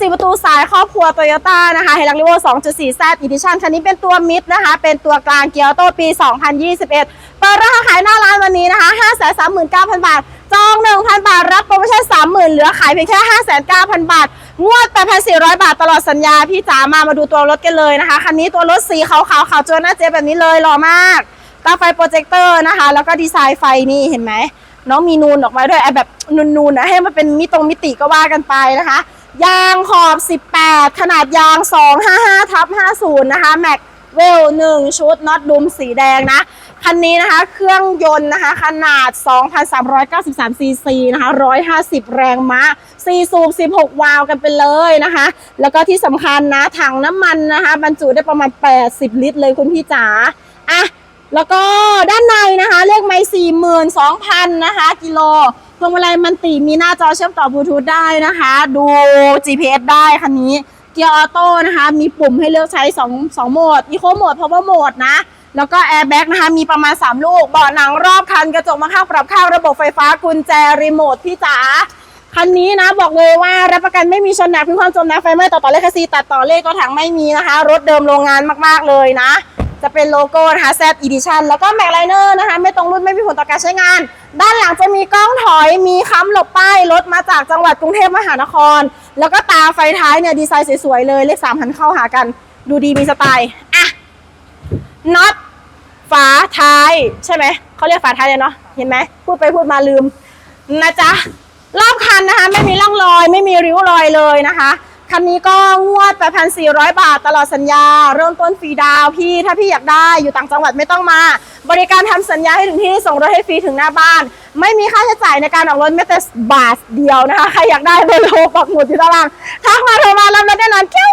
4ประตูสายครอบครัวโตโยต้านะคะเฮลักลิโว2.4 Z Edition คันนี้เป็นตัวมิดนะคะ เป็นตัวกลางเกียร์โต้ปี 2021 เปิดราคาขายหน้าร้านวันนี้นะคะ 539,000 บาท จอง 1,000 บาท รับโปรโมชั่น 30,000 เหลือขายเพียงแค่ 59,000บาท งวด 8,400 บาทตลอดสัญญา พี่จ๋ามามาดูตัวรถกันเลยนะคะ คันนี้ตัวรถสีขาวขาวขาวโจนหน้าเจ๊แบบนี้เลยหล่อมากตาไฟโปรเจคเตอร์นะคะ แล้วก็ดีไซน์ไฟนี่เห็นไหมน้องมีนูนออกมาด้วยไอ้แบบนูนๆนะให้มันเป็นมิตรงมิติก็ว่ากันไปนะคะ ยางขอบ 18 ขนาดยาง 255ทับ50 นะคะ แม็กเวล 1 ชุดน็อตดุมสีแดงนะ คันนี้นะคะ เครื่องยนต์นะคะ ขนาด 2,393 ซีซีนะคะ 150 แรงม้า4สูบ16 วาล์วกันไปเลยนะคะ แล้วก็ที่สำคัญนะ ถังน้ำมันนะคะ บรรจุได้ประมาณ 80 ลิตรเลยคุณพี่จ๋าอะแล้วก็ด้านในนะคะเลขไม ล์สี่นสองพันนะคะ กิโลพวงมาลัยมันติมีหน้าจอเชื่อมต่อบลูทูธได้นะคะ ดู GPS ได้คันนี้เกียร์ออโต้นะคะ มีปุ่มให้เลือกใช้ 2 2โหมดอีโคโหมด power โหมดนะ แล้วก็แอร์แบ็กนะคะ มีประมาณ 3 ลูกเบาะหนังรอบคัน กระจกมะข้างปรับข้างระบบไฟฟ้ากุญแจรีโมทพี่จ๋าคันนี้นะบอกเลยว่ารับประกันไม่มีชนหนักพื้นความจมน้ำไฟไหม้ต่อต่อเลขคซีตัดต่อเลขก็ถังไม่มีนะคะ รถเดิมโรงงานมากๆเลยนะ จะเป็นโลโก้นะคะ Z Edition แล้วก็แม็กไลเนอร์นะคะไม่ตรงรุ่นไม่มีผลต่อการใช้งาน ด้านหลังจะมีกล้องถอยมีค้ำหลบป้ายรถมาจากจังหวัดกรุงเทพมหานคร แล้วก็ตาไฟท้ายเนี่ยดีไซน์สวยๆเลยเลขสามหันเข้าหากัน ดูดีมีสไตล์อะน็อตฝาท้าย ใช่ไหมเขาเรียกฝาท้ายเลยเนาะเห็นไหมพูดไปพูดมาลืมนะจ๊ะรอบคันนะคะ ไม่มีร่องรอย ไม่มีริ้วรอยเลยนะคะ คันนี้ก็งวด8,400บาทตลอดสัญญา เริ่มต้นฟรีดาวพี่ ถ้าพี่อยากได้อยู่ต่างจังหวัดไม่ต้องมา บริการทำสัญญาให้ถึงที่ส่งรถให้ฟรีถึงหน้าบ้าน ไม่มีค่าใช้จ่ายในการออกรถแม้แต่บาทเดียวนะคะ ใครอยากได้เบอร์โทรปักหมุดที่ตารางทักมาโทรมารับรถแน่นอนกิ้ว